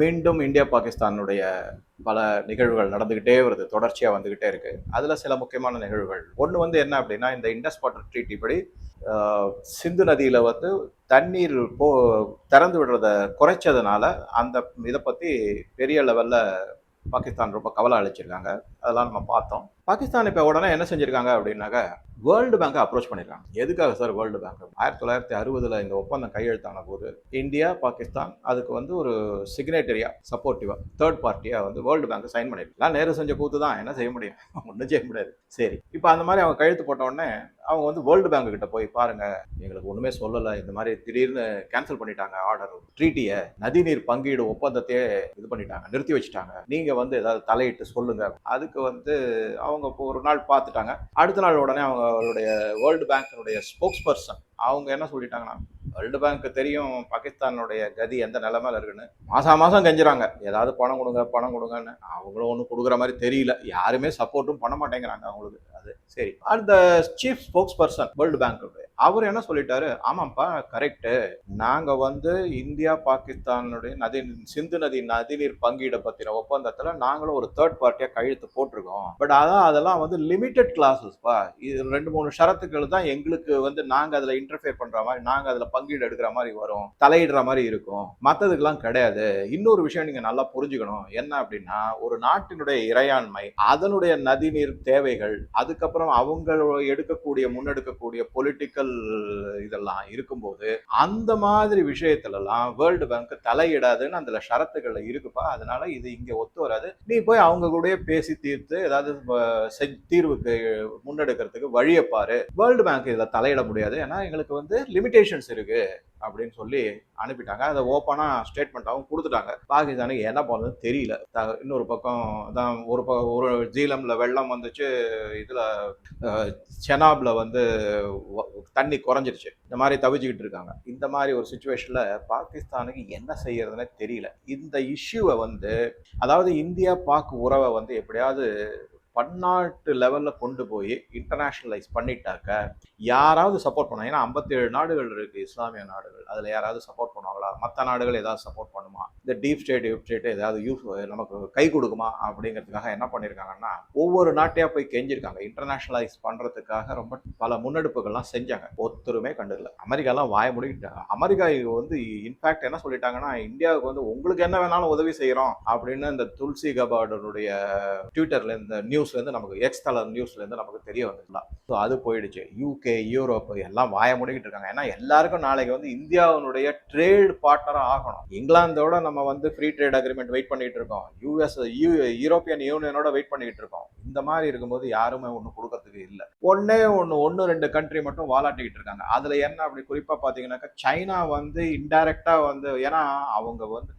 மீண்டும் இந்தியா பாகிஸ்தானுடைய பல நிகழ்வுகள் நடந்துகிட்டே வருது தொடர்ச்சியாக வந்துக்கிட்டே இருக்குது அதில் சில முக்கியமான நிகழ்வுகள். ஒன்று வந்து என்ன அப்படின்னா இந்த இண்டஸ் வாட்டர் ட்ரீட்டி படி சிந்து நதியில் வந்து தண்ணீர் போ திறந்து விடுறத குறைச்சதுனால அந்த இதை பற்றி பெரிய லெவலில் பாகிஸ்தான் ரொம்ப கவலை அளிச்சிருக்காங்க. அதெல்லாம் நம்ம பார்த்தோம். பாகிஸ்தான் இப்போ உடனே என்ன செஞ்சிருக்காங்க அப்படின்னாக்க வேர்ல்டு பேங்கை அப்ரோச் பண்ணியிருக்காங்க எதுக்காக சார் வேர்ல்டு பேங்க் ஆயிரத்தி தொள்ளாயிரத்தி அறுபதுல இந்த ஒப்பந்தம் கையெழுத்தான போது இந்தியா பாகிஸ்தான் அதுக்கு வந்து ஒரு சிக்னேட்டரியா சப்போர்ட்டிவா தேர்ட் பார்ட்டியா வந்து வேர்ல்டு பேங்க் சைன் பண்ணிருக்கலாம் நேரு செஞ்ச கூத்து தான். என்ன செய்ய முடியும்? ஒன்றும் செய்ய முடியாது. சரி. இப்போ அந்த மாதிரி அவங்க கையெழுத்து போட்ட உடனே அவங்க வந்து வேர்ல்டு பேங்க் கிட்ட போய் பாருங்க. எங்களுக்கு ஒண்ணுமே சொல்லலை. இந்த மாதிரி திடீர்னு கேன்சல் பண்ணிட்டாங்க ஆர்டர் ட்ரீட்டியை நதிநீர் பங்கீடு ஒப்பந்தத்தையே இது பண்ணிட்டாங்க. நிறுத்தி வச்சுட்டாங்க. நீங்க வந்து ஏதாவது தலையிட்டு சொல்லுங்க. அதுக்கு வந்து அவங்க இப்போ ஒரு நாள் பார்த்துட்டாங்க. அடுத்த நாள் உடனே அவங்க அவருடைய வேர்ல்டு பேங்கினுடைய ஸ்போக்ஸ் பர்சன் அவங்க என்ன சொல்லிட்டாங்கன்னா வேர்ல்டு பேங்க்கு தெரியும் பாகிஸ்தானுடைய கதி எந்த நிலமையில இருக்குன்னு. மாதம் மாசம் கெஞ்சுறாங்க. ஏதாவது பணம் கொடுங்க பணம் கொடுங்கன்னு. அவங்களும் ஒன்றும் கொடுக்குற மாதிரி தெரியல. யாருமே சப்போர்ட்டும் பண்ண மாட்டேங்கிறாங்க அவங்களுக்கு. அது சரி. அந்த சீஃப் ஸ்போக்ஸ் பர்சன் வேர்ல்டு பேங்க்கு அவர் என்ன சொல்லிட்டாரு? ஆமாப்பா கரெக்டு நாங்க வந்து இந்தியா பாகிஸ்தானுடைய நதி சிந்து நதி நதிநீர் பங்கீடு பத்தின ஒப்பந்தத்துல நாங்களும் ஒரு தேர்ட் பார்ட்டியா கழுத்து போட்டிருக்கோம். பட் அதான் அதெல்லாம் வந்து லிமிடெட் கிளாஸஸ்ப்பா இது ரெண்டு மூணு ஷரத்துக்கள் தான் எங்களுக்கு வந்து நாங்க அதுல இன்டர்ஃபியர் பண்ற மாதிரி நாங்க அதுல பங்கீடு எடுக்கிற மாதிரி வரும். தலையிடுற மாதிரி இருக்கும். மத்ததுக்கெல்லாம் கிடையாது. இன்னொரு விஷயம் நீங்க நல்லா புரிஞ்சுக்கணும். என்ன அப்படின்னா ஒரு நாட்டினுடைய இறையாண்மை அதனுடைய நதிநீர் தேவைகள் அதுக்கப்புறம் அவங்க எடுக்கக்கூடிய முன்னெடுக்கக்கூடிய பொலிட்டிக்கல் இதெல்லாம் இருக்கும்போது அந்த மாதிரி விஷயத்துலலாம் வேர்ல்டு பேங்க் தலையிடாதுன்னு அதில் ஷரத்துக்கள் இருக்குப்பா. அதனால இது இங்கே ஒத்து வராது. நீ போய் அவங்க கூடயே பேசி தீர்த்து ஏதாவது தீர்வுக்கு முன்னெடுக்கிறதுக்கு வழியை பாரு. வேர்ல்டு பேங்க் இதில் தலையிட முடியாது. ஏன்னா எங்களுக்கு வந்து லிமிடேஷன்ஸ் இருக்கு. அப்படின்னு சொல்லி அனுப்பிட்டாங்க. அதை ஓப்பனாக ஸ்டேட்மெண்ட்டாகவும் கொடுத்துட்டாங்க. பாகிஸ்தானுக்கு என்ன பண்ணுறது தெரியல. த- இன்னொரு பக்கம் தான் ஒரு ப ஒரு ஜீலமில் வெள்ளம் வந்துச்சு. இதில் செனாபில் வந்து தண்ணி குறைஞ்சிருச்சு. இந்த மாதிரி தவிச்சுக்கிட்டு இருக்காங்க. இந்த மாதிரி ஒரு சுச்சுவேஷனில் பாகிஸ்தானுக்கு என்ன செய்யறதுன்னே தெரியல. இந்த இஷ்யூவை வந்து அதாவது இந்தியா பாக் உறவை வந்து எப்படியாவது பன்னாட்டு லெவலில் கொண்டு போய் இன்டர்நேஷ்னலைஸ் பண்ணிட்டாக்க யாராவது சப்போர்ட் பண்ணுவாங்க ஏன்னா 57 நாடுகள் இருக்குது இஸ்லாமிய நாடுகள். அதில் யாராவது சப்போர்ட் பண்ணுவாங்களா? மற்ற நாடுகள் ஏதாவது சப்போர்ட் பண்ணுமா? இந்த டீப் ஸ்டேட் டீப் ஸ்டேட் ஏதாவது யூஸ் நமக்கு கை கொடுக்குமா? அப்படிங்கிறதுக்காக என்ன பண்ணியிருக்காங்கன்னா ஒவ்வொரு நாட்டையாக போய் கெஞ்சிருக்காங்க. இன்டர்நேஷனலைஸ் பண்ணுறதுக்காக ரொம்ப பல முன்னெடுப்புகள்லாம் செஞ்சாங்க. ஒருத்தருமே கண்டுக்கல. அமெரிக்காலாம் வாய முடிக்கிட்டாங்க. அமெரிக்கா வந்து இன்ஃபேக்ட் என்ன சொல்லிட்டாங்கன்னா இந்தியாவுக்கு வந்து உங்களுக்கு என்ன வேணாலும் உதவி செய்கிறோம் அப்படின்னு இந்த துல்சி கபாடனுடைய ட்விட்டரில் இந்த நியூஸ் நியூஸ்லேருந்து நமக்கு எக்ஸ் தலர் நியூஸ்லேருந்து நமக்கு தெரிய வந்துக்கலாம் ஸோ அது போயிடுச்சு. யூகே யூரோப் எல்லாம் வாய முடிக்கிட்டு இருக்காங்க. ஏன்னா எல்லாருக்கும் நாளைக்கு வந்து இந்தியாவினுடைய ட்ரேட் பார்ட்னராக ஆகணும். இங்கிலாந்தோட நம்ம வந்து ஃப்ரீ ட்ரேட் அக்ரிமெண்ட் வெயிட் பண்ணிட்டு இருக்கோம். யூஎஸ் யூ யூரோப்பியன் யூனியனோட வெயிட் பண்ணிக்கிட்டு இருக்கோம். இந்த மாதிரி இருக்கும்போது யாருமே ஒன்றும் கொடுக்கறதுக்கு இல்லை. ஒன்னே ஒன்று ஒன்று ரெண்டு கண்ட்ரி மட்டும் வாலாட்டிக்கிட்டு இருக்காங்க. அதில் என்ன அப்படி குறிப்பாக பார்த்தீங்கன்னாக்கா சைனா வந்து இன்டைரக்டாக வந்து ஏன்னா அவங்க வந்து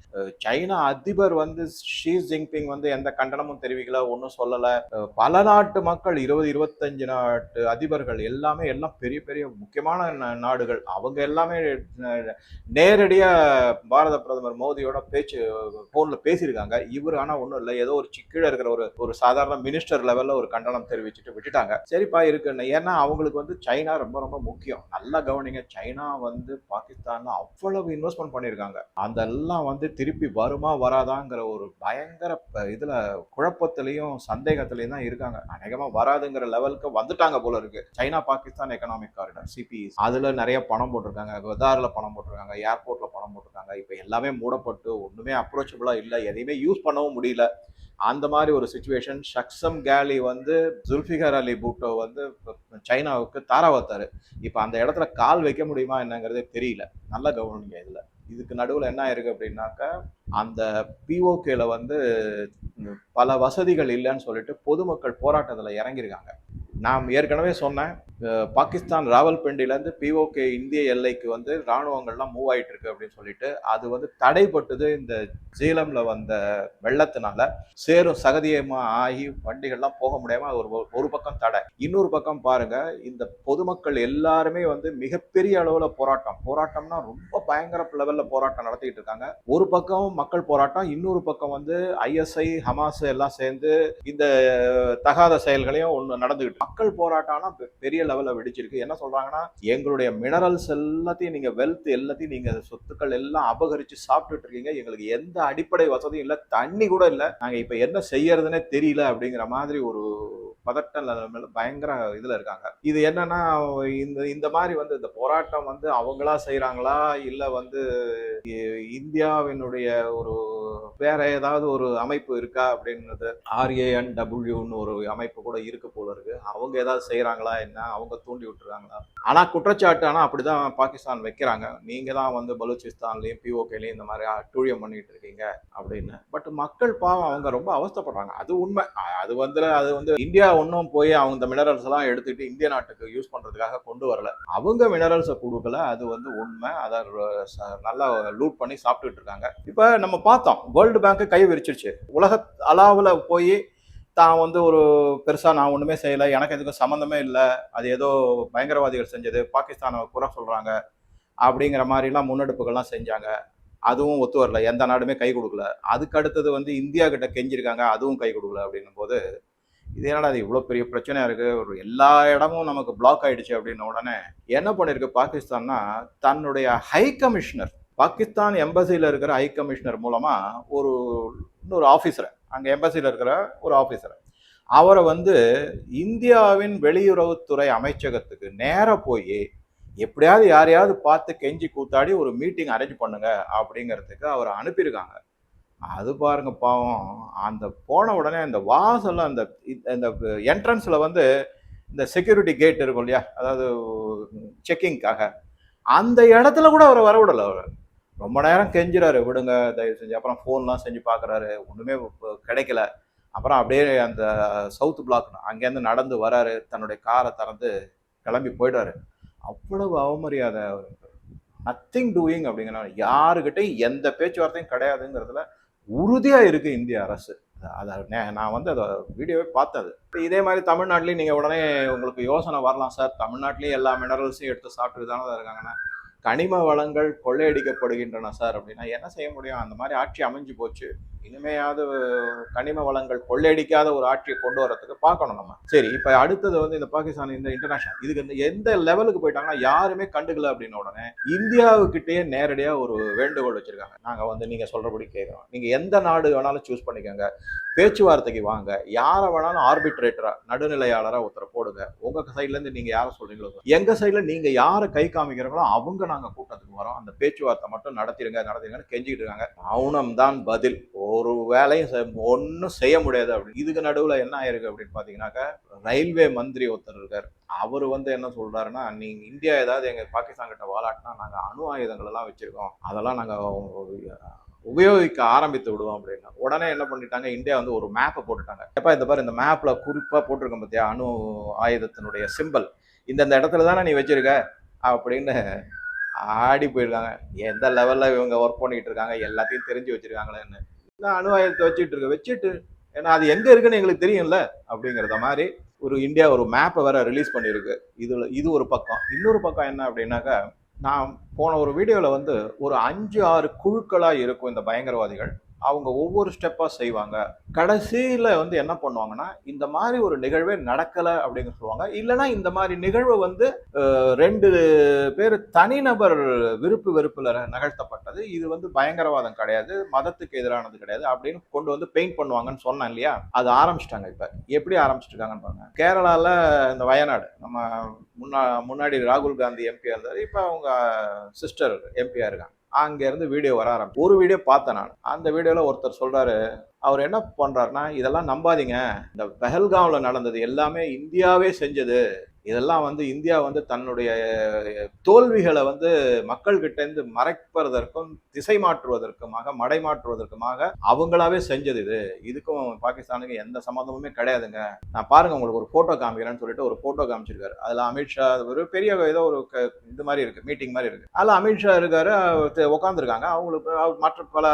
சைனா அதிபர் வந்து ஷீ ஜின்பிங் வந்து எந்த கண்டனமும் தெரிவிக்கல ஒன்றும் சொல்லலை. பல நாட்டு மக்கள் இருபது இருபத்தஞ்சு நாட்டு அதிபர்கள் எல்லாமே எல்லாம் பெரிய பெரிய முக்கியமான நாடுகள். அவங்க எல்லாமே நேரடியாக பாரத பிரதமர் மோடியோட பேச்சு ஃபோனில் பேசியிருக்காங்க. இவர் ஆனால் ஒன்றும் இல்லை. ஏதோ ஒரு சிக்கீழ இருக்கிற ஒரு ஒரு சாதாரண மினிஸ்டர் லெவலில் ஒரு கண்டனம் தெரிவிச்சுட்டு விட்டுட்டாங்க. சரிப்பா இருக்குன்னு ஏன்னா அவங்களுக்கு வந்து சைனா ரொம்ப ரொம்ப முக்கியம். நல்லா கவனிங்க. சைனா வந்து பாகிஸ்தான்ல அவ்வளவு இன்வெஸ்ட்மெண்ட் பண்ணியிருக்காங்க. அதெல்லாம் வந்து திருப்பி வருமா வராதாங்கிற ஒரு பயங்கர இதுல குழப்பத்திலையும் சந்தேகத்திலையும் தான் இருக்காங்க. அநேகமா வராதுங்கிற லெவலுக்கு வந்துட்டாங்க போல இருக்கு. China Pakistan economic corridor CP அதுல நிறைய பணம் போட்டிருக்காங்க. வெதார்ல பணம் போட்டிருக்காங்க. ஏர்போர்ட்ல பணம் போட்டிருக்காங்க. இப்போ எல்லாமே மூடப்பட்டு ஒண்ணுமே அப்ரோச்சபிளா இல்லை. எதையுமே யூஸ் பண்ணவும் முடியல. அந்த மாதிரி ஒரு சுச்சுவேஷன் ஷக்ஸம் கேலி வந்து ஜுல்ஃபிகர் அலி பூட்டோ வந்து சைனாவுக்கு தாராவத்தார் இப்போ அந்த இடத்துல கால் வைக்க முடியுமா என்னங்கிறதே தெரியல. நல்லா கவனிங்க இதில். இதுக்கு நடுவில் என்ன இருக்கு அப்படின்னாக்கா அந்த பிஓகேல வந்து பல வசதிகள் இல்லைன்னு சொல்லிட்டு பொதுமக்கள் போராட்டத்தில் இறங்கியிருக்காங்க. நான் ஏற்கனவே சொன்னேன் பாகிஸ்தான் ராவல்பிண்டிலேருந்து பிஓகே இந்திய எல்லைக்கு வந்து இராணுவங்கள்லாம் மூவ் ஆகிட்டு இருக்கு அப்படின்னு சொல்லிட்டு அது வந்து தடைப்பட்டது இந்த ஜீலம்ல வந்த வெள்ளத்தினால. சேரும் சகதியமா ஆகி வண்டிகள்லாம் போக முடியாம ஒரு ஒரு பக்கம் தடை. இன்னொரு பக்கம் பாருங்க இந்த பொதுமக்கள் எல்லாருமே வந்து மிகப்பெரிய அளவுல போராட்டம். போராட்டம்னா ரொம்ப பயங்கர லெவல்ல போராட்டம் நடத்திட்டு இருக்காங்க. ஒரு பக்கம் மக்கள் போராட்டம் இன்னொரு பக்கம் வந்து ஐஎஸ்ஐ ஹமாஸ் எல்லாம் சேர்ந்து இந்த தகாத செயல்களையும் ஒன்று நடந்துகிட்டு மக்கள் போராட்டம்னா பெ- பெரிய லெவலில் வெடிச்சிருக்கு. என்ன சொல்றாங்கன்னா எங்களுடைய மினரல்ஸ் எல்லாத்தையும் நீங்க வெல்த் எல்லாத்தையும் நீங்க சொத்துக்கள் எல்லாம் அபகரிச்சு சாப்பிட்டுட்டு இருக்கீங்க. எங்களுக்கு எந்த அடிப்படை வசதியும் இல்லை தண்ணி கூட இல்லை. நாங்க இப்ப என்ன செய்யறதுன்னே தெரியல அப்படிங்கிற மாதிரி ஒரு பதட்ட நிலைமையில பயங்கர இதுல இருக்காங்க. இது என்னன்னா இந்த இந்த மாதிரி வந்து இந்த போராட்டம் வந்து அவங்களா செய்கிறாங்களா இல்ல வந்து இந்தியாவினுடைய ஒரு வேற ஏதாவது ஒரு அமைப்பு இருக்கா அப்படின்றது ஆர்ஏஎன் டபிள்யூன்னு ஒரு அமைப்பு கூட இருக்கு போல இருக்கு. அவங்க ஏதாவது செய்யறாங்களா என்ன? அவங்க தூண்டி விட்டுறாங்களா? ஆனா குற்றச்சாட்டு ஆனா அப்படிதான் பாகிஸ்தான் வைக்கிறாங்க. நீங்க தான் வந்து பலூச்சிஸ்தான்லயும் பிஓகேலயும் இந்த மாதிரி அட்டூழியம் பண்ணிட்டு இருக்கீங்க அப்படின்னு. பட் மக்கள் பாவம் அவங்க ரொம்ப அவஸ்தைப்படுறாங்க. அது உண்மை. அது வந்து அது வந்து இந்தியா ஒன்றும் போய் அவங்க இந்த மினரல்ஸ் எல்லாம் எடுத்துக்கிட்டு இந்திய நாட்டுக்கு யூஸ் பண்றதுக்காக கொண்டு வரல. அவங்க மினரல்ஸை கொடுக்கல. அது வந்து உண்மை. அதை ச- நல்லா லூட் பண்ணி சாப்பிட்டுட்டு இருக்காங்க. இப்போ நம்ம பார்த்தோம். வேர்ல்டு பேங்க்கு கை விரிச்சிருச்சு. உலக அளவில் போய் தான் வந்து ஒரு பெருசாக நான் ஒன்றுமே செய்யலை. எனக்கு எதுக்கும் சம்மந்தமே இல்லை. அது ஏதோ பயங்கரவாதிகள் செஞ்சது. பாகிஸ்தானை குறை சொல்கிறாங்க அப்படிங்கிற மாதிரிலாம் முன்னெடுப்புகள்லாம் செஞ்சாங்க. அதுவும் ஒத்து வரல. எந்த நாடுமே கை கொடுக்கல. அதுக்கு அடுத்தது வந்து இந்தியா கிட்ட கெஞ்சிருக்காங்க. அதுவும் கை கொடுக்கல அப்படின்னும் போது இது என்னடா அது இவ்வளோ பெரிய பிரச்சனையாக இருக்குது ஒரு எல்லா இடமும் நமக்கு பிளாக் ஆயிடுச்சு அப்படின்ன உடனே என்ன பண்ணியிருக்கு பாகிஸ்தான்னா தன்னுடைய ஹை கமிஷனர் பாகிஸ்தான் எம்பசியில் இருக்கிற ஹை கமிஷனர் மூலமாக ஒரு இன்னொரு ஆஃபீஸரை அங்கே எம்பசியில் இருக்கிற ஒரு ஆஃபீஸரை அவரை வந்து இந்தியாவின் வெளியுறவுத்துறை அமைச்சகத்துக்கு நேராக போய் எப்படியாவது யாரையாவது பார்த்து கெஞ்சி கூத்தாடி ஒரு மீட்டிங் அரேஞ்ச் பண்ணுங்க அப்படிங்கிறதுக்கு அவர் அனுப்பியிருக்காங்க. அது பாருங்க பாவம். அந்த போன உடனே அந்த வாசல்ல அந்த இந்த என்ட்ரன்ஸில் வந்து இந்த செக்யூரிட்டி கேட் இருக்கும் இல்லையா? அதாவது செக்கிங்காக அந்த இடத்துல கூட அவரை வரவிடலை அவர். ரொம்ப நேரம் கெஞ்சுறாரு. விடுங்க தயவு செஞ்சு. அப்புறம் ஃபோன்லாம் செஞ்சு பார்க்குறாரு ஒன்றுமே கிடைக்கல. அப்புறம் அப்படியே அந்த சவுத் பிளாக் அங்கேருந்து நடந்து வராரு. தன்னுடைய காரை திறந்து கிளம்பி போயிடுறாரு அவ்வளவு அவமரியாதை நத்திங் டூயிங் அப்படிங்கிற யாருக்கிட்டையும் எந்த பேச்சுவார்த்தையும் கிடையாதுங்கிறதுல உறுதியாக இருக்கு இந்திய அரசு. அதை நே- நான் வந்து அதை வீடியோவே பார்த்தது இப்போ இதே மாதிரி தமிழ்நாட்டிலையும் நீங்கள் உடனே உங்களுக்கு யோசனை வரலாம் சார். தமிழ்நாட்டிலையும் எல்லா மினரல்ஸையும் எடுத்து சாப்பிட்டு தானே இருக்காங்கன்னா கனிம வளங்கள் கொள்ளையடிக்கப்படுகின்றன சார் அப்படின்னா என்ன செய்ய முடியும்? அந்த மாதிரி ஆட்சி அமைஞ்சு போச்சு. இனிமையாவது கனிம வளங்கள் கொள்ளையடிக்காத ஒரு ஆட்சியை கொண்டு வரத்துக்கு பார்க்கணும் நம்ம. சரி இப்போ அடுத்தது வந்து இந்த பாகிஸ்தான் இந்த இன்டர்நேஷனல் இதுக்கு இந்த எந்த லெவலுக்கு போயிட்டாங்கன்னா யாருமே கண்டுக்கல அப்படின்ன உடனே இந்தியாவுக்கிட்டேயே நேரடியாக ஒரு வேண்டுகோள் வச்சிருக்காங்க. நாங்கள் வந்து நீங்கள் சொல்றபடி கேட்குறோம் நீங்கள் எந்த நாடு வேணாலும் சூஸ் பண்ணிக்கோங்க. பேச்சுவார்த்தைக்கு வாங்க. யாரை வேணாலும் ஆர்பிட்ரேட்டரா நடுநிலையாளரா ஒருத்தரை போடுங்க. உங்க சைட்ல இருந்து நீங்க யாரை சொல்றீங்களோ எங்க சைட்ல நீங்க யாரை கை காமிக்கிறீங்களோ அவங்க நாங்க கூட்டத்துக்கு வரோம். அந்த பேச்சுவார்த்தை மட்டும் நடத்திடுங்க நடத்திடுங்கன்னு கெஞ்சிக்கிட்டு இருக்காங்க. மௌனம் தான் பதில். ஒரு வேலையும் ஒன்றும் செய்ய முடியாது அப்படின்னு. இதுக்கு நடுவில் என்ன ஆயிருக்கு அப்படின்னு பாத்தீங்கன்னாக்கா ரயில்வே மந்திரி ஒருத்தர் இருக்கார். அவர் வந்து என்ன சொல்றாருன்னா நீங்க இந்தியா ஏதாவது எங்க பாகிஸ்தான் கிட்ட வாலாட்டினா நாங்க அணு ஆயுதங்கள் எல்லாம் வச்சிருக்கோம். அதெல்லாம் நாங்க உபயோகிக்க ஆரம்பித்து விடுவோம் அப்படின்னா உடனே என்ன பண்ணிட்டாங்க இந்தியா வந்து ஒரு மேப்பை போட்டுட்டாங்க. எப்போ இந்த பாரு இந்த மேப்பில் குறிப்பாக போட்டிருக்க பார்த்தியா அணு ஆயுதத்தினுடைய சிம்பல் இந்தந்த இடத்துல தானே நீ வச்சிருக்க? அப்படின்னு ஆடி போயிருக்காங்க. எந்த லெவலில் இவங்க ஒர்க் பண்ணிக்கிட்டு இருக்காங்க எல்லாத்தையும் தெரிஞ்சு வச்சுருக்காங்களேன்னு. நான் அணு ஆயுதத்தை வச்சுட்டு இருக்க வச்சுட்டு ஏன்னா அது எங்கே இருக்குன்னு எங்களுக்கு தெரியும்ல அப்படிங்கிறத மாதிரி ஒரு இந்தியா ஒரு மேப்பை வேற ரிலீஸ் பண்ணியிருக்கு. இதில் இது ஒரு பக்கம். இன்னொரு பக்கம் என்ன அப்படின்னாக்கா நான் போன ஒரு வீடியோவில் வந்து ஒரு அஞ்சு ஆறு குழுக்களாக இருக்கும் இந்த பயங்கரவாதிகள். அவங்க ஒவ்வொரு ஸ்டெப்பாக செய்வாங்க. கடைசியில் வந்து என்ன பண்ணுவாங்கன்னா இந்த மாதிரி ஒரு நிகழ்வே நடக்கலை அப்படின்னு சொல்லுவாங்க. இல்லைன்னா இந்த மாதிரி நிகழ்வு வந்து ரெண்டு பேர் தனிநபர் விருப்பு வெறுப்பில் நகர்த்தப்பட்டது. இது வந்து பயங்கரவாதம் கிடையாது மதத்துக்கு எதிரானது கிடையாது அப்படின்னு கொண்டு வந்து பெயிண்ட் பண்ணுவாங்கன்னு சொன்னேன் இல்லையா? அது ஆரம்பிச்சிட்டாங்க இப்போ. எப்படி ஆரம்பிச்சிருக்காங்கன்னு பாருங்க. கேரளாவில் இந்த வயநாடு நம்ம முன்னா முன்னாடி ராகுல் காந்தி எம்பியாக இருந்தார். இப்போ அவங்க சிஸ்டர் எம்பியாக இருக்காங்க. அங்கேருந்து வீடியோ வர ஆரம்பிச்சு ஒரு வீடியோ பார்த்தேன் நான். அந்த வீடியோவில் ஒருத்தர் சொல்கிறாரு அவர் என்ன பண்ணுறாருன்னா இதெல்லாம் நம்பாதீங்க. இந்த பெஹல்காவில் நடந்தது எல்லாமே இந்தியாவே செஞ்சது. இதெல்லாம் வந்து இந்தியா வந்து தன்னுடைய தோல்விகளை வந்து மக்கள் இருந்து மறைப்பதற்கும் திசை மாற்றுவதற்குமாக மடை மாற்றுவதற்குமாக அவங்களாவே செஞ்சது இது. இதுக்கும் பாகிஸ்தானுக்கு எந்த சம்மந்தமுமே கிடையாதுங்க. நான் பாருங்க உங்களுக்கு ஒரு போட்டோ காமிக்கிறேன்னு சொல்லிட்டு ஒரு போட்டோ காமிச்சிருக்காரு. அதுல அமித்ஷா ஒரு பெரிய ஏதோ ஒரு இது மாதிரி இருக்கு மீட்டிங் மாதிரி இருக்கு. அதுல அமித்ஷா இருக்காரு உட்காந்துருக்காங்க அவங்களுக்கு மற்ற பல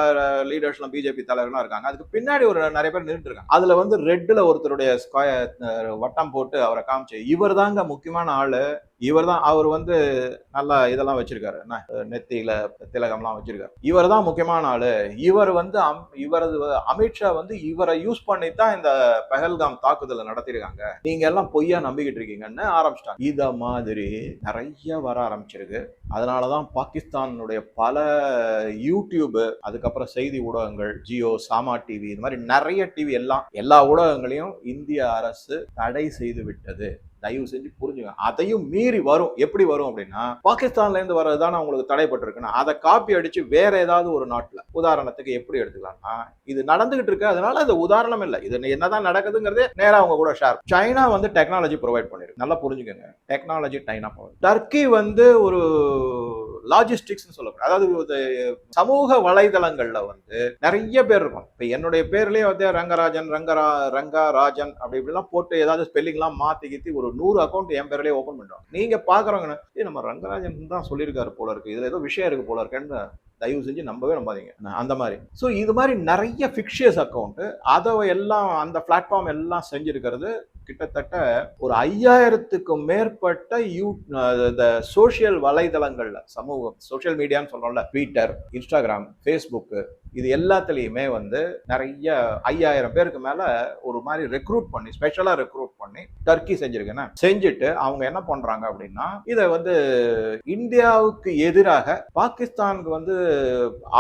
லீடர்ஸ்லாம் பிஜேபி தலைவர்கள்லாம் இருக்காங்க. அதுக்கு பின்னாடி ஒரு நிறைய பேர் நின்றுட்டு இருக்காங்க. அதுல வந்து ரெட்ல ஒருத்தருடைய ஸ்கொயர் வட்டம் போட்டு அவரை காமிச்சு இவர் தாங்க முக்கியமான ஆளு. இவர் தான் அவர் வந்து நல்லா இதெல்லாம் வச்சிருக்காரு. என்ன நெத்தியில திலகம்லாம் வச்சிருக்காரு. இவர் தான் முக்கியமான ஆளு. இவர் வந்து அம்- இவரது அமித்ஷா வந்து இவரை யூஸ் பண்ணி தான் இந்த பஹல்காம் தாக்குதலை நடத்திருக்காங்க நீங்க எல்லாம் பொய்யா நம்பிக்கிட்டு இருக்கீங்கன்னு ஆரம்பிச்சிட்டாங்க. இத மாதிரி நிறைய வர ஆரம்பிச்சிருக்கு. அதனாலதான் பாகிஸ்தானுடைய பல யூடியூப் அதுக்கப்புறம் செய்தி ஊடகங்கள் ஜியோ சாமா டிவி இது மாதிரி நிறைய டிவி எல்லாம் எல்லா ஊடகங்களையும் இந்திய அரசு தடை செய்து விட்டது. தயவு செஞ்சு புரிஞ்சுங்க அதையும் மீறி வரும். எப்படி வரும் அப்படின்னா பாகிஸ்தான்ல இருந்து வர்றதுதான் அவங்களுக்கு தடைப்பட்டிருக்குன்னா அதை காப்பி அடிச்சு வேற ஏதாவது ஒரு நாட்டுல உதாரணத்துக்கு எப்படி எடுத்துக்கலாம்னா இது நடந்துகிட்டு இருக்கு அதனால அது உதாரணம் இல்லை. இது என்னதான் நடக்குதுங்கிறதே நேரா அவங்க கூட ஷேர் சைனா வந்து டெக்னாலஜி ப்ரொவைட் பண்ணிருக்கு. நல்லா புரிஞ்சுக்கோங்க. டெக்னாலஜி சைனா டர்க்கி வந்து ஒரு லாஜிஸ்டிக்ஸ்னு சொல்லக்கூடாது அதாவது ஒரு சமூக வலைதளங்கள்ல வந்து நிறைய பேர் இருக்கும். இப்போ என்னுடைய பேர்லயே வந்து ரங்கராஜன் ரங்கரா ரங்கா ராஜன் அப்படி இப்படிலாம் போட்டு ஏதாவது ஸ்பெல்லிங்லாம் மாத்தி கீத்தி ஒரு நூறு அக்கௌண்ட் என் பேர்லயே ஓப்பன் பண்ணுறோம் நீங்க பாக்குறவங்க ஏ நம்ம ரங்கராஜன் தான் சொல்லியிருக்காரு போல இருக்கு. இதுல ஏதோ விஷயம் இருக்கு போல இருக்குன்னு தயவு செஞ்சு நம்பவே நம்பாதீங்க. அந்த மாதிரி. ஸோ இது மாதிரி நிறைய ஃபிக்ஷியஸ் அக்கௌண்ட்டு அதை எல்லாம் அந்த பிளாட்ஃபார்ம் எல்லாம் செஞ்சிருக்கிறது கிட்டத்தட்ட ஒரு ஐயாயிரத்துக்கும் மேற்பட்ட யூ இந்த சோஷியல் வலைதளங்கள்ல சமூகம் சோஷியல் மீடியான்னு சொல்றோம்ல ட்விட்டர் இன்ஸ்டாகிராம் ஃபேஸ்புக்கு இது எல்லாத்துலேயுமே வந்து நிறைய ஐயாயிரம் பேருக்கு மேலே ஒரு மாதிரி ரெக்ரூட் பண்ணி ஸ்பெஷலாக ரெக்ரூட் பண்ணி டர்க்கி செஞ்சிருக்கேன் செஞ்சுட்டு அவங்க என்ன பண்ணுறாங்க அப்படின்னா இதை வந்து இந்தியாவுக்கு எதிராக பாகிஸ்தானுக்கு வந்து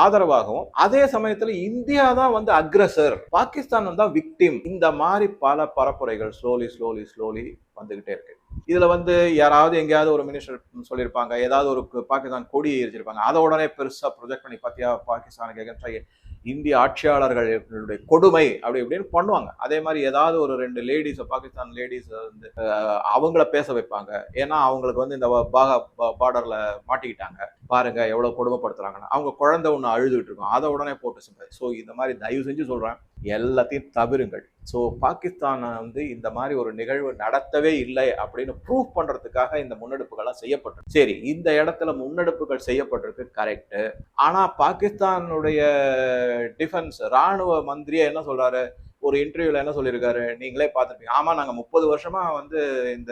ஆதரவாகவும் அதே சமயத்தில் இந்தியா தான் வந்து அக்ரஸர் பாகிஸ்தான் தான் விக்டிம் இந்த மாதிரி பல பரப்புரைகள் ஸ்லோலி ஸ்லோலி ஸ்லோலி வந்துக்கிட்டே இருக்கு. இதுல வந்து யாராவது எங்கேயாவது ஒரு மினிஸ்டர் சொல்லியிருப்பாங்க. ஏதாவது ஒரு பாகிஸ்தான் கொடி எரிச்சிருப்பாங்க அதை உடனே பெருசா ப்ரொஜெக்ட் பண்ணி பார்த்தியா பாகிஸ்தானுக்கு எகென்ஸ்டா இந்திய ஆட்சியாளர்களுடைய கொடுமை அப்படி இப்படின்னு பண்ணுவாங்க. அதே மாதிரி ஏதாவது ஒரு ரெண்டு லேடிஸை பாகிஸ்தான் லேடிஸ் வந்து அவங்கள பேச வைப்பாங்க. ஏன்னா அவங்களுக்கு வந்து இந்த பாகா பார்டர்ல மாட்டிக்கிட்டாங்க. பாருங்க எவ்வளவு கொடுமைப்படுத்துறாங்கன்னு. அவங்க குழந்தை ஒன்று அழுதுகிட்டு இருக்கும். அதை உடனே போட்டு சொல்றேன் ஸோ இந்த மாதிரி தயவு செஞ்சு சொல்றேன். எல்லாத்தையும் தவிருங்கள். ஸோ பாகிஸ்தானை வந்து இந்த மாதிரி ஒரு நிகழ்வு நடத்தவே இல்லை அப்படின்னு ப்ரூவ் பண்ணுறதுக்காக இந்த முன்னெடுப்புகள்லாம் செய்யப்பட்டிருக்கு. சரி இந்த இடத்துல முன்னெடுப்புகள் செய்யப்பட்டிருக்கு கரெக்டு ஆனால் பாகிஸ்தானுடைய டிஃபென்ஸ் ராணுவ மந்திரியை என்ன சொல்கிறாரு ஒரு இன்டர்வியூல என்ன சொல்லியிருக்காரு? நீங்களே பார்த்துருப்பீங்க. ஆமா நாங்க முப்பது வருஷமா வந்து இந்த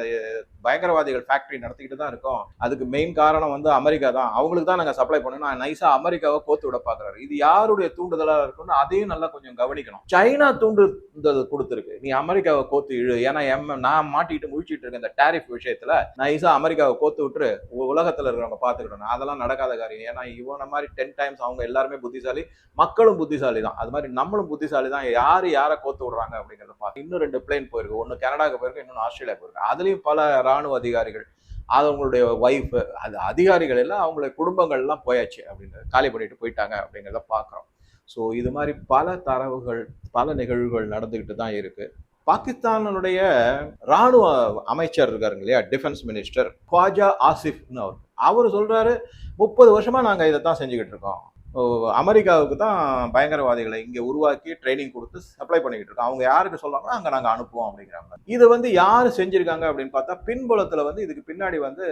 பயங்கரவாதிகள் ஃபேக்டரி நடத்திக்கிட்டு தான் இருக்கோம். அதுக்கு மெயின் காரணம் வந்து அமெரிக்கா தான். அவங்களுக்கு தான் நாங்க சப்ளை பண்ணணும். நான் நைஸா அமெரிக்காவை கோத்து விட பாக்குறாரு இது யாருடைய தூண்டுதலா இருக்கும்னு அதையும் நல்லா கொஞ்சம் கவனிக்கணும். சைனா தூண்டுதல் கொடுத்துருக்கு. நீ அமெரிக்காவை கோத்து இழு. ஏன்னா எம் நான் மாட்டிட்டு முழிச்சிட்டு இருக்கேன் இந்த டேரிஃப் விஷயத்துல. நைஸா அமெரிக்காவை கோத்து விட்டுரு. உலகத்தில் உலகத்துல இருக்கிறவங்க பாத்துக்கிட்டணும் அதெல்லாம் நடக்காத காரியம். ஏன்னா இவன மாதிரி டென் டைம்ஸ் அவங்க எல்லாருமே புத்திசாலி. மக்களும் புத்திசாலி தான் அது மாதிரி நம்மளும் புத்திசாலி தான் யாரு யாரை கோத்து விடுறாங்க அப்படிங்கிறத பார்த்து இன்னும் ரெண்டு பிளேன் போயிருக்கு. ஒன்று கனடாவுக்கு போயிருக்கு இன்னொன்று ஆஸ்திரேலியா போயிருக்கு. அதுலேயும் பல ராணுவ அதிகாரிகள் அது அவங்களுடைய ஒய்ஃப் அது அதிகாரிகள் எல்லாம் அவங்களுடைய குடும்பங்கள்லாம் போயாச்சு அப்படின்னு காலி பண்ணிட்டு போயிட்டாங்க அப்படிங்கிறத பார்க்குறோம். ஸோ இது மாதிரி பல தரவுகள் பல நிகழ்வுகள் நடந்துக்கிட்டு தான் இருக்குது பாகிஸ்தானுடைய ராணுவ அமைச்சர் இருக்காருங்க இல்லையா டிஃபென்ஸ் மினிஸ்டர் குவாஜா ஆசிஃப்னு அவர். அவர் சொல்கிறாரு முப்பது வருஷமாக நாங்கள் இதை தான் செஞ்சுக்கிட்டு இருக்கோம். அமெரிக்காவுக்கு தான் பயங்கரவாதிகளை இங்கே உருவாக்கி ட்ரைனிங் கொடுத்து சப்ளை பண்ணிக்கிட்டு இருக்கோம். அவங்க யாருக்கு சொல்றாங்களோ அங்கே நாங்கள் அனுப்புவோம் அப்படிங்கிறாங்க. இது வந்து யார் செஞ்சுருக்காங்க அப்படின்னு பார்த்தா பின்புலத்தில் வந்து இதுக்கு பின்னாடி வந்து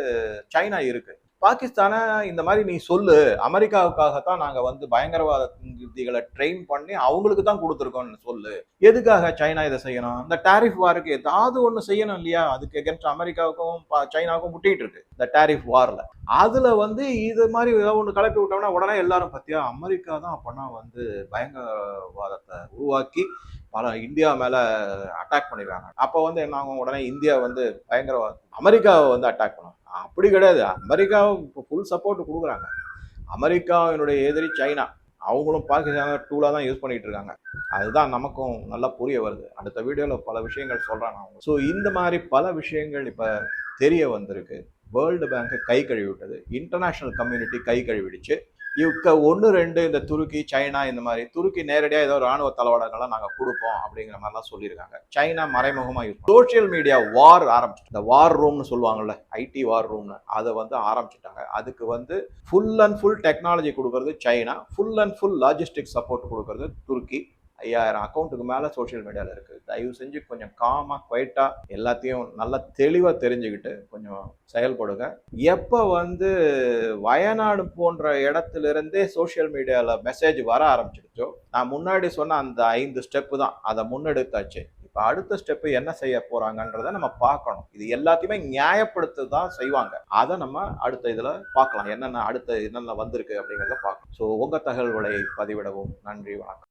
சைனா இருக்குது பாகிஸ்தானை இந்த மாதிரி நீ சொல்லு அமெரிக்காவுக்காகத்தான் நாங்கள் வந்து பயங்கரவாத யுக்திகளை ட்ரெயின் பண்ணி அவங்களுக்கு தான் கொடுத்துருக்கோம்னு சொல்லு. எதுக்காக சைனா இதை செய்யணும்? இந்த டேரிஃப் வாருக்கு ஏதாவது ஒன்று செய்யணும் இல்லையா? அதுக்கு எகென்ஸ்ட் அமெரிக்காவுக்கும் சைனாவுக்கும் முட்டிகிட்டு இருக்கு. இந்த டேரிஃப் வாரில் அதில் வந்து இது மாதிரி ஏதாவது ஒன்று கலப்பி விட்டோம்னா உடனே எல்லாரும் பார்த்தியா அமெரிக்கா தான் அப்போனா வந்து பயங்கரவாதத்தை உருவாக்கி பல இந்தியா மேலே அட்டாக் பண்ணிடுறாங்க அப்போ வந்து என்ன ஆகும்? உடனே இந்தியா வந்து பயங்கரவாத அமெரிக்காவை வந்து அட்டாக் பண்ணும். அப்படி கிடையாது. அமெரிக்காவும் இப்போ ஃபுல் சப்போர்ட் கொடுக்குறாங்க. அமெரிக்காவினுடைய எதிரி சைனா அவங்களும் பாகிஸ்தான் டூலாக தான் யூஸ் பண்ணிகிட்டு இருக்காங்க. அதுதான் நமக்கும் நல்லா புரிய வருது. அடுத்த வீடியோவில் பல விஷயங்கள் சொல்கிறாங்க அவங்க ஸோ இந்த மாதிரி பல விஷயங்கள் இப்போ தெரிய வந்திருக்கு. வேர்ல்டு பேங்க்கை கை கழுவி விட்டது இன்டர்நேஷ்னல் கம்யூனிட்டி கை கழுவிடுச்சு. இவக்க ஒன்று ரெண்டு இந்த துருக்கி சைனா இந்த மாதிரி. துருக்கி நேரடியாக ஏதோ ராணுவ தளவாடங்கள்லாம் நாங்கள் கொடுப்போம் அப்படிங்கிற மாதிரிலாம் சொல்லியிருக்காங்க. சைனா மறைமுகமாக யூஸ் சோஷியல் மீடியா வார் ஆரம்பிச்சு இந்த வார் ரூம்னு சொல்லுவாங்கல்ல ஐடி வார் ரூம்னு அதை வந்து ஆரம்பிச்சிட்டாங்க. அதுக்கு வந்து ஃபுல் அண்ட் ஃபுல் டெக்னாலஜி கொடுக்கறது China full and full logistic support கொடுக்கறது துருக்கி. ஐயாயிரம் அக்கௌண்ட்டுக்கு மேலே சோஷியல் மீடியாவில் இருக்குது தயவு செஞ்சு கொஞ்சம் காமாக குவைட்டாக எல்லாத்தையும் நல்லா தெளிவாக தெரிஞ்சுக்கிட்டு கொஞ்சம் செயல்படுங்க. எப்போ வந்து வயநாடு போன்ற இடத்துல இருந்தே சோஷியல் மீடியாவில் மெசேஜ் வர ஆரம்பிச்சிருச்சோ நான் முன்னாடி சொன்ன அந்த ஐந்து ஸ்டெப்பு தான். அதை முன்னெடுத்தாச்சு. இப்போ அடுத்த ஸ்டெப்பு என்ன செய்ய போகிறாங்கன்றதை நம்ம பார்க்கணும். இது எல்லாத்தையுமே நியாயப்படுத்த தான் செய்வாங்க. அதை நம்ம அடுத்த இதில் பார்க்கலாம். என்னென்ன அடுத்த என்னென்ன வந்திருக்கு அப்படிங்கிறத பார்க்கணும் ஸோ உங்கள் தகவல்களை பதிவிடவும். நன்றி வணக்கம்.